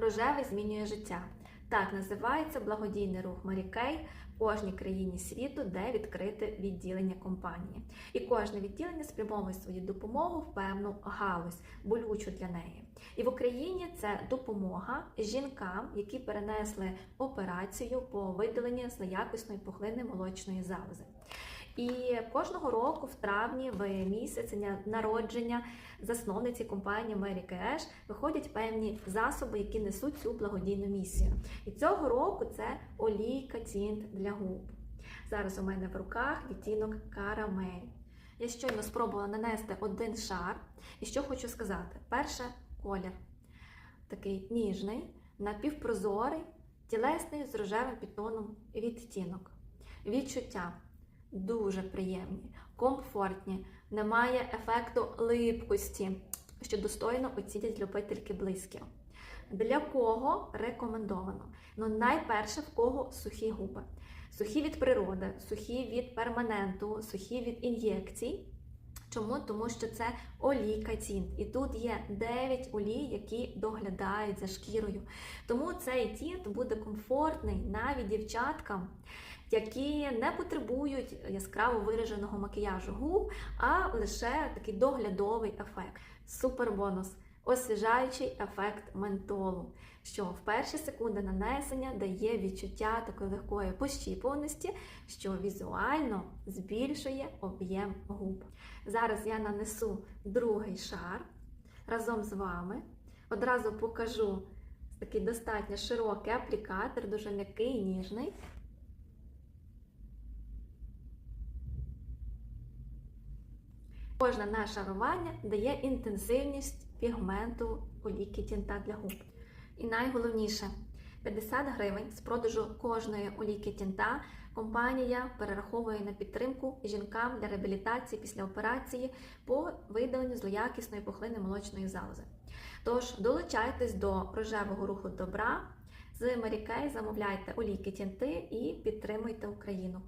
Рожевий змінює життя. Так називається благодійний рух Мері Кей в кожній країні світу, де відкрите відділення компанії. І кожне відділення спрямовує свою допомогу в певну галузь, болючу для неї. І в Україні це допомога жінкам, які перенесли операцію по видаленню злоякісної пухлини молочної залози. І кожного року, в травні, в місяць народження засновниці компанії Мері Кеш виходять певні засоби, які несуть цю благодійну місію. І цього року це олійка тінт для губ. Зараз у мене в руках відтінок карамель. Я щойно спробувала нанести один шар. І що хочу сказати: перше колір такий ніжний, напівпрозорий, тілесний з рожевим підтоном відтінок. Відчуття дуже приємні, комфортні, немає ефекту липкості, що достойно оцінять любительки близькі. Для кого рекомендовано? Ну, найперше, в кого сухі губи. Сухі від природи, сухі від перманенту, сухі від ін'єкцій. Чому? Тому що це олійка тінт. І тут є 9 олій, які доглядають за шкірою. Тому цей тінт буде комфортний навіть дівчаткам, які не потребують яскраво вираженого макіяжу губ, а лише такий доглядовий ефект. Супер бонус! Освіжаючий ефект ментолу, що в перші секунди нанесення дає відчуття такої легкої пощіпуваності, що візуально збільшує об'єм губ. Зараз я нанесу другий шар разом з вами. Одразу покажу такий достатньо широкий аплікатор, дуже м'який ніжний. Кожне нашарування дає інтенсивність пігменту олійки тінта для губ. І найголовніше 50 гривень з продажу кожної олійки тінта компанія перераховує на підтримку жінкам для реабілітації після операції по видаленню злоякісної пухлини молочної залози. Тож долучайтесь до рожевого руху добра з Марікей, замовляйте олійки тінти і підтримуйте Україну.